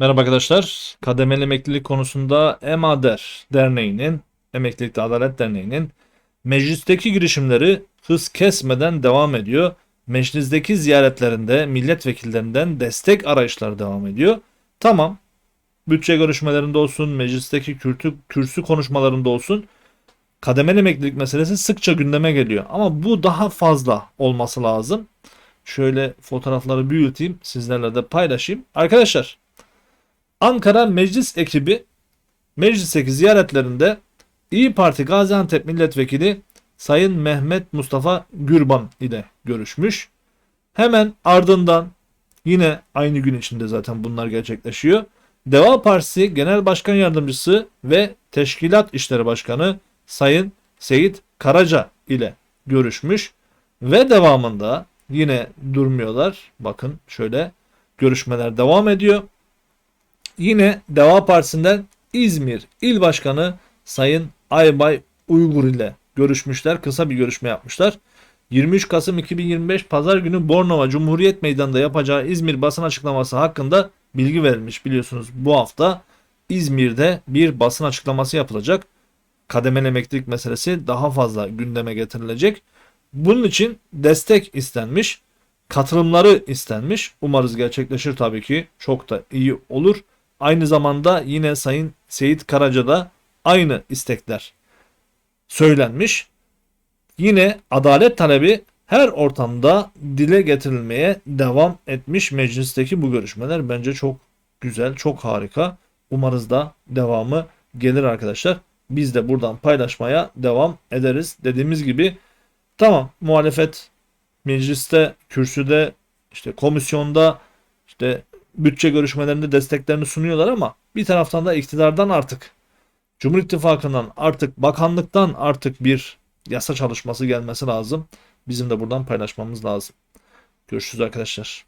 Merhaba arkadaşlar. Kademeli emeklilik konusunda EMADER Derneği'nin, Emeklilikte Adalet Derneği'nin meclisteki girişimleri hız kesmeden devam ediyor. Meclisteki ziyaretlerinde milletvekillerinden destek arayışları devam ediyor. Tamam. Bütçe görüşmelerinde olsun, meclisteki kürsü, kürsü konuşmalarında olsun kademeli emeklilik meselesi sıkça gündeme geliyor. Ama bu daha fazla olması lazım. Şöyle fotoğrafları büyüteyim, sizlerle de paylaşayım. Arkadaşlar, Ankara Meclis ekibi meclisteki ziyaretlerinde İyi Parti Gaziantep Milletvekili Sayın Mehmet Mustafa Gürban ile görüşmüş. Hemen ardından yine aynı gün içinde zaten bunlar gerçekleşiyor. Deva Partisi Genel Başkan Yardımcısı ve Teşkilat İşleri Başkanı Sayın Seyit Karaca ile görüşmüş ve devamında yine durmuyorlar. Bakın şöyle görüşmeler devam ediyor. Yine Deva Partisi'nden İzmir İl Başkanı Sayın Aybay Uygur ile görüşmüşler. Kısa bir görüşme yapmışlar. 23 Kasım 2025 Pazar günü Bornova Cumhuriyet Meydanı'nda yapacağı İzmir basın açıklaması hakkında bilgi verilmiş. Biliyorsunuz bu hafta İzmir'de bir basın açıklaması yapılacak. Kademeli emeklilik meselesi daha fazla gündeme getirilecek. Bunun için destek istenmiş. Katılımları istenmiş. Umarız gerçekleşir tabii ki. Çok da iyi olur. Aynı zamanda yine Sayın Seyit Karaca'da aynı istekler söylenmiş. Yine adalet talebi her ortamda dile getirilmeye devam etmiş meclisteki bu görüşmeler. Bence çok güzel, çok harika. Umarız da devamı gelir arkadaşlar. Biz de buradan paylaşmaya devam ederiz. Dediğimiz gibi tamam muhalefet mecliste, kürsüde, işte komisyonda, işte bütçe görüşmelerinde desteklerini sunuyorlar ama bir taraftan da iktidardan artık Cumhur İttifakı'ndan artık bakanlıktan artık bir yasa çalışması gelmesi lazım. Bizim de buradan paylaşmamız lazım. Görüşürüz arkadaşlar.